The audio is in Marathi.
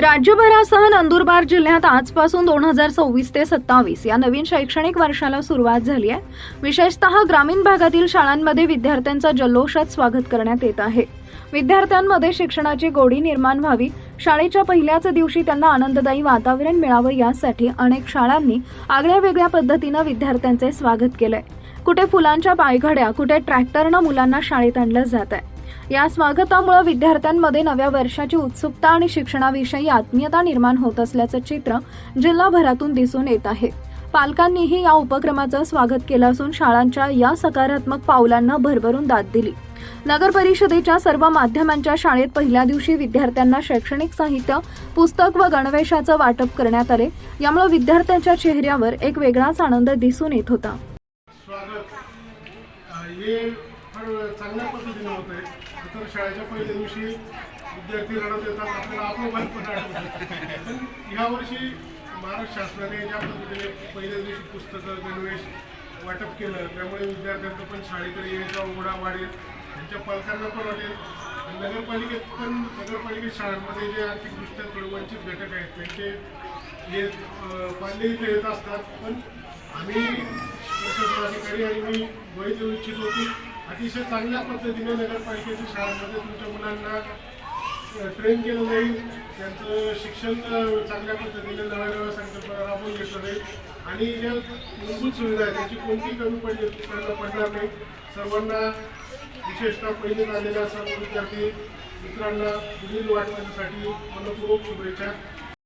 राज्यभरासह नंदुरबार जिल्ह्यात आजपासून दोन हजार सव्वीस ते सत्तावीस या नवीन शैक्षणिक वर्षाला सुरुवात झाली आहे. विशेषतः ग्रामीण भागातील शाळांमध्ये विद्यार्थ्यांचा जल्लोषात स्वागत करण्यात येत आहे. विद्यार्थ्यांमध्ये शिक्षणाची गोडी निर्माण व्हावी शाळेच्या पहिल्याच दिवशी त्यांना आनंददायी वातावरण मिळावं यासाठी अनेक शाळांनी आगळ्या वेगळ्या पद्धतीनं विद्यार्थ्यांचे स्वागत केलंय. कुठे फुलांच्या पायघड्या कुठे ट्रॅक्टरनं मुलांना शाळेत आणलं जात आहे या स्वागतामुळे विद्यार्थ्यांमध्ये नव्या वर्षाची उत्सुकता आणि शिक्षणाविषयी आत्मीयता निर्माण होत असल्याचं चित्र जिल्हाभरातून दिसून येत आहे. पालकांनीही या उपक्रमाचं स्वागत केलं असून शाळांच्या या सकारात्मक पावलांना भरभरून दाद दिली. नगर परिषदेच्या सर्व माध्यमांच्या शाळेत पहिल्या दिवशी विद्यार्थ्यांना शैक्षणिक साहित्य पुस्तक व गणवेशाचं वाटप करण्यात आले. यामुळे विद्यार्थ्यांच्या चेहऱ्यावर एक वेगळाच आनंद दिसून येत होता. स्वागत. फार चांगल्या पद्धतीने होत आहे तर शाळेच्या पहिल्या दिवशी विद्यार्थी रडत येतात आपल्याला आपलं बालपण आठवतं. पण ह्यावर्षी महाराष्ट्र शासनाने ज्या पद्धतीने पहिल्या दिवशी पुस्तकं गणवेश वाटप केलं त्यामुळे विद्यार्थ्यांचं पण शाळेकडे यायचा ओढा वाढेल त्यांच्या पालकांना पण वाटेल. नगरपालिकेत पण नगरपालिकेत शाळांमध्ये जे आर्थिकदृष्ट्या थोडे वंचित घटक आहेत त्यांचे हे अ, पाल्य इथे येत असतात. पण आम्ही प्रशासन अधिकारी आणि मी वय देऊ इच्छितो की अतिशय चांगल्या पद्धतीने नगरपालिकेच्या शाळांमध्ये तुमच्या मुलांना ट्रेन केलं जाईल. त्यांचं शिक्षण चांगल्या पद्धतीने नव्या नव्या संकल्पना राबवून घेतलं जाईल. आणि ज्या मूलभूत सुविधा आहेत त्याची कोणती कमी पडली त्यांना पडणार नाही. सर्वांना विशेषतः पहिलीत आलेल्या सर्व विद्यार्थी मित्रांना पुढील वाटण्यासाठी मनपूर्वक शुभेच्छा.